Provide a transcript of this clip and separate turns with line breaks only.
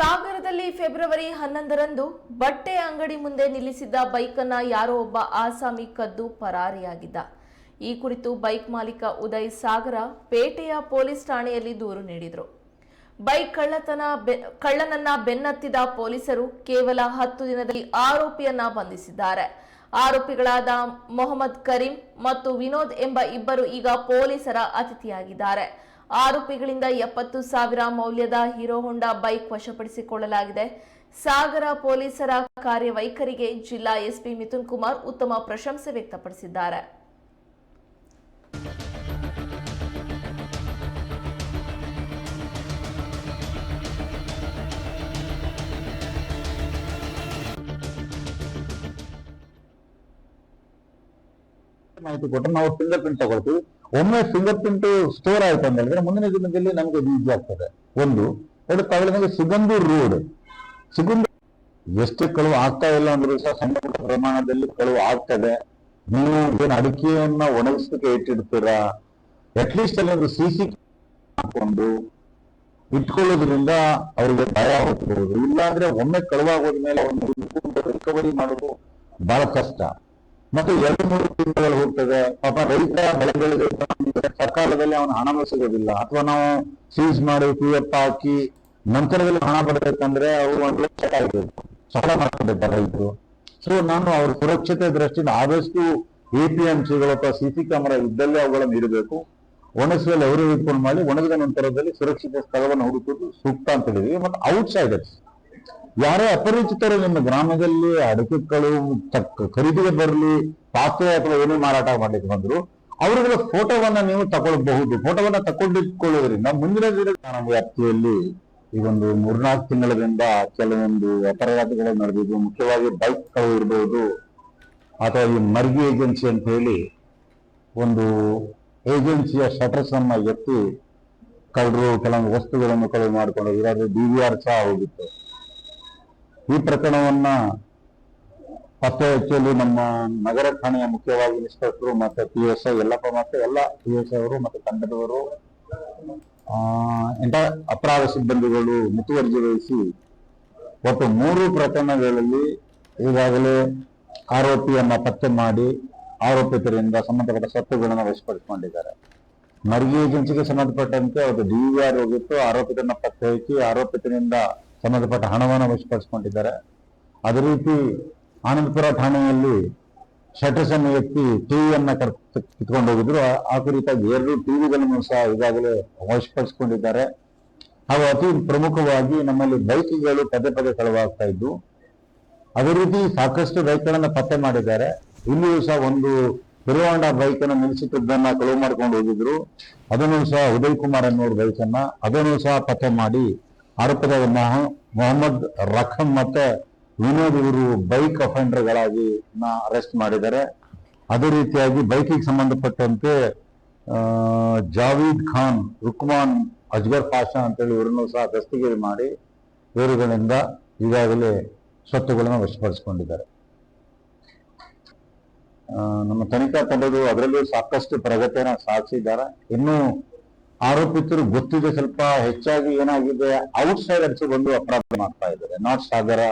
ಸಾಗರದಲ್ಲಿ ಫೆಬ್ರವರಿ ಹನ್ನೊಂದರಂದು ಬಟ್ಟೆ ಅಂಗಡಿ ಮುಂದೆ ನಿಲ್ಲಿಸಿದ್ದ ಬೈಕನ್ನ ಯಾರೋ ಒಬ್ಬ ಆಸಾಮಿ ಕದ್ದು ಪರಾರಿಯಾಗಿದ್ದ. ಈ ಕುರಿತು ಬೈಕ್ ಮಾಲೀಕ ಉದಯ್ ಸಾಗರ ಪೇಟೆಯ ಪೊಲೀಸ್ ಠಾಣೆಯಲ್ಲಿ ದೂರು ನೀಡಿದರು. ಬೈಕ್ ಕಳ್ಳತನ ಕಳ್ಳನನ್ನ ಬೆನ್ನತ್ತಿದ ಪೊಲೀಸರು ಕೇವಲ ಹತ್ತು ದಿನದಲ್ಲಿ ಆರೋಪಿಯನ್ನ ಬಂಧಿಸಿದ್ದಾರೆ. ಆರೋಪಿಗಳಾದ ಮೊಹಮ್ಮದ್ ಕರೀಂ ಮತ್ತು ವಿನೋದ್ ಎಂಬ ಇಬ್ಬರು ಈಗ ಪೊಲೀಸರ ಅತಿಥಿಯಾಗಿದ್ದಾರೆ. ಆರೋಪಿಗಳಿಂದ ಎಪ್ಪತ್ತು ಸಾವಿರ ಮೌಲ್ಯದ ಹೀರೋ ಹೊಂಡಾ ಬೈಕ್ ವಶಪಡಿಸಿಕೊಳ್ಳಲಾಗಿದೆ. ಸಾಗರ ಪೊಲೀಸರ ಕಾರ್ಯವೈಖರಿಗೆ ಜಿಲ್ಲಾ ಎಸ್ಪಿ ಮಿಥುನ್ ಕುಮಾರ್ ಉತ್ತಮ ಪ್ರಶಂಸೆ ವ್ಯಕ್ತಪಡಿಸಿದ್ದಾರೆ.
ಮಾಹಿತಿ ಕೊಟ್ಟರೆ ನಾವು ಫಿಂಗರ್ ಪ್ರಿಂಟ್ ತಗೊಳ್ತೀವಿ. ಒಮ್ಮೆ ಫಿಂಗರ್ ಪ್ರಿಂಟ್ ಸ್ಟೋರ್ ಆಯ್ತು ಅಂತ ಹೇಳಿದ್ರೆ ಮುಂದಿನ ದಿನದಲ್ಲಿ ನಮಗೆ ಈಸಿ ಆಗ್ತದೆ. ಒಂದು, ಎರಡು ತಗೊಳ್ಳಿದಾಗ ಸಿಗಂದೂರ್ ರೋಡ್ ಸುಗಂಧ ಎಷ್ಟು ಕಳುವು ಆಗ್ತಾ ಇಲ್ಲ ಅಂದ್ರೂ ಸಹ ಸಣ್ಣ ಪ್ರಮಾಣದಲ್ಲಿ ಕಳುವು ಆಗ್ತದೆ. ನೀವು ಏನು ಅಡಿಕೆಯನ್ನ ಒಣಗಿಸ್ಲಿಕ್ಕೆ ಇಟ್ಟಿರ್ತೀರಾ? ಅಟ್ಲೀಸ್ಟ್ ಅಲ್ಲಿ ಸಿ ಸಿ ಹಾಕೊಂಡು ಇಟ್ಕೊಳ್ಳೋದ್ರಿಂದ ಅವರಿಗೆ ಭಯ ಹೋಗ್ಬೋದು ಇಲ್ಲಾಂದ್ರೆ ಒಮ್ಮೆ ಕಳುವಾಗೋದ ಮೇಲೆ ರಿಕವರಿ ಮಾಡೋದು ಬಹಳ ಕಷ್ಟ. ಮತ್ತೆ ಎರಡು, ಮೂರು ತಿಂಗಳು ಹೋಗ್ತದೆ. ಪಾಪ ರೈತ ಬೆಳೆಗಳಿಗೆ ಸಕಾಲದಲ್ಲಿ ಅವನ ಹಣ ಸಿಗೋದಿಲ್ಲ ಅಥವಾ ನಾವು ಸೀಸ್ ಮಾಡಿ ಪಿ ಎಫ್ ಹಾಕಿ ನಂತರದಲ್ಲಿ ಹಣ ಬರಬೇಕಂದ್ರೆ ಅವರು ಒಂದು ಲಕ್ಷ ಸಾಲ ಮಾಡ್ಕೋಬೇಕು ರೈತರು. ಸೊ ನಾನು ಅವ್ರ ಸುರಕ್ಷತೆ ದೃಷ್ಟಿಯಿಂದ ಆದಷ್ಟು ಎ ಪಿ ಎಂ ಸಿಗಳು ಅಥವಾ ಸಿ ಸಿ ಕ್ಯಾಮರಾ ಇದ್ದಲ್ಲೇ ಅವುಗಳನ್ನು ಇಡಬೇಕು. ಒಣಸಲ್ಲಿ ಅವರು ಇಟ್ಕೊಂಡು ಮಾಡಿ, ಒಣಗಿದ ನಂತರದಲ್ಲಿ ಸುರಕ್ಷಿತ ಸ್ಥಳವನ್ನು ಹುಡುಕುವುದು ಸೂಕ್ತ ಅಂತ ಹೇಳಿದ್ವಿ. ಮತ್ತೆ ಔಟ್ಸೈಡರ್ಸ್ ಯಾರೇ ಅಪರಿಚಿತರು ನಿಮ್ಮ ಗ್ರಾಮದಲ್ಲಿ ಅಡಕೆಗಳು ಖರೀದಿಗೆ ಬರಲಿ, ಪಾತ್ರೆ ಅಥವಾ ಏನೇ ಮಾರಾಟ ಮಾಡ್ಲಿಕ್ಕೆ ಬಂದ್ರು, ಅವರುಗಳ ಫೋಟೋವನ್ನ ನೀವು ತಗೊಳ್ಬಹುದು. ಫೋಟೋವನ್ನ ತಗೊಂಡಿಟ್ಕೊಳ್ಳೋದ್ರಿಂದ ಮುಂದಿನ ದಿನ ವ್ಯಾಪ್ತಿಯಲ್ಲಿ ಈ ಒಂದು ಮೂರ್ನಾಲ್ಕು ತಿಂಗಳಿಂದ ಕೆಲವೊಂದು ಅಪರಾಧಗಳು ನಡೆದಿದ್ದು ಮುಖ್ಯವಾಗಿ ಬೈಕ್ಗಳು ಇರಬಹುದು ಅಥವಾ ಈ ಮರ್ಗಿ ಏಜೆನ್ಸಿ ಅಂತ ಹೇಳಿ ಒಂದು ಏಜೆನ್ಸಿಯ ಶಟರ್ಸ್ ಅನ್ನ ಎತ್ತಿ ಕಳ್ಳರು ಕೆಲವೊಂದು ವಸ್ತುಗಳನ್ನು ಕಳುವು ಮಾಡಿಕೊಂಡು ಡಿ ವಿ ಆರ್ ಸಹ ಹೋಗಿತ್ತು. ಈ ಪ್ರಕರಣವನ್ನ ಪತ್ತೆ ಹಚ್ಚಲು ನಮ್ಮ ನಗರ ಠಾಣೆಯ ಮುಖ್ಯವಾಗಿ ಇನ್ಸ್ಪೆಕ್ಟರ್ ಮತ್ತೆ ಪಿ ಎಸ್ ಐ ಎಲ್ಲಪ್ಪ ಮತ್ತೆ ಎಲ್ಲ ಪಿ ಎಸ್ ಐ ಅವರು ಮತ್ತೆ ತಂಡದವರು ಇಂಥ ಅಪರಾಧ ಸಿಬ್ಬಂದಿಗಳು ಮುತುವರ್ಜಿ ವಹಿಸಿ ಒಟ್ಟು ಮೂರು ಪ್ರಕರಣಗಳಲ್ಲಿ ಈಗಾಗಲೇ ಆರೋಪಿಯನ್ನ ಪತ್ತೆ ಮಾಡಿ ಆರೋಪಿತರಿಂದ ಸಂಬಂಧಪಟ್ಟ ಸತ್ತುಗಳನ್ನು ವಶಪಡಿಸಿಕೊಂಡಿದ್ದಾರೆ. ಮರ್ಗಿ ಏಜೆನ್ಸಿಗೆ ಸಂಬಂಧಪಟ್ಟಂತೆ ಅದು ಡಿ ಆರ್ ಹೋಗಿತ್ತು, ಆರೋಪಿತರನ್ನ ಪತ್ತೆ ಹಚ್ಚಿ ಆರೋಪಿತರಿಂದ ಸಂಬಂಧಪಟ್ಟ ಹಣವನ್ನು ವಶಪಡಿಸಿಕೊಂಡಿದ್ದಾರೆ. ಅದೇ ರೀತಿ ಆನಂದಪುರ ಠಾಣೆಯಲ್ಲಿ ಶಟರ್ಸ್ ಎತ್ತಿ ಟಿವಿಯನ್ನ ಕಿತ್ಕೊಂಡು ಹೋಗಿದ್ರು ಆ- ಆ ಕುರಿತಾಗಿ ಎರಡು ಟಿವಿಗಳನ್ನು ಸಹ ಈಗಾಗಲೇ ವಶಪಡಿಸಿಕೊಂಡಿದ್ದಾರೆ. ಹಾಗೂ ಅತಿ ಪ್ರಮುಖವಾಗಿ ನಮ್ಮಲ್ಲಿ ಬೈಕ್ಗಳು ಪದೇ ಪದೇ ಕಳವಾಗ್ತಾ ಇದ್ದು, ಅದೇ ರೀತಿ ಸಾಕಷ್ಟು ಬೈಕ್ಗಳನ್ನ ಪತ್ತೆ ಮಾಡಿದ್ದಾರೆ. ಇಲ್ಲಿಯೂ ಸಹ ಒಂದು ಹಿರುವಾಂಡ ಬೈಕ್ ಅನ್ನು ನಿಲ್ಲಿಸುತ್ತಿದ್ದನ್ನ ಕಳುವು ಮಾಡ್ಕೊಂಡು ಹೋಗಿದ್ರು. ಅದನ್ನು ಸಹ ಉದಯ್ ಕುಮಾರ್ ಅನ್ನೋರು ಬೈಕ್ ಅನ್ನ ಅದನ್ನು ಸಹ ಪತ್ತೆ ಮಾಡಿ ಆರೋಪಿತ ಮೊಹಮ್ಮದ್ ರಖಂ ಮತ್ತೆ ವಿನೋದ್ ಇವರು ಬೈಕ್ ಅಫೆಂಡರ್ಗಳಾಗಿ ಅರೆಸ್ಟ್ ಮಾಡಿದ್ದಾರೆ. ಅದೇ ರೀತಿಯಾಗಿ ಬೈಕಿಗೆ ಸಂಬಂಧಪಟ್ಟಂತೆ ಜಾವೀದ್ ಖಾನ್, ರುಕ್ಮಾನ್, ಅಜ್ಗರ್ ಪಾಷಾ ಅಂತೇಳಿ ಇವರನ್ನು ಸಹ ದಸ್ತಗಿರಿ ಮಾಡಿ ಇವರುಗಳಿಂದ ಈಗಾಗಲೇ ಸ್ವತ್ತುಗಳನ್ನು ವಶಪಡಿಸಿಕೊಂಡಿದ್ದಾರೆ. ನಮ್ಮ ತನಿಖಾ ತಂಡಗಳು ಅದರಲ್ಲೂ ಸಾಕಷ್ಟು ಪ್ರಗತಿಯನ್ನು ಸಾಧಿಸಿದ್ದಾರೆ. ಇನ್ನು ಆರೋಪಿತರು ಗೊತ್ತಿದೆ ಸ್ವಲ್ಪ ಹೆಚ್ಚಾಗಿ ಏನಾಗಿದೆ ಔಟ್ ಸೈಡರ್ಸ್ ಬಂದು ಅಪರಾಧ ಮಾಡ್ತಾ ಇದ್ದಾರೆ. ನಾಟ್ ಸಾಗರ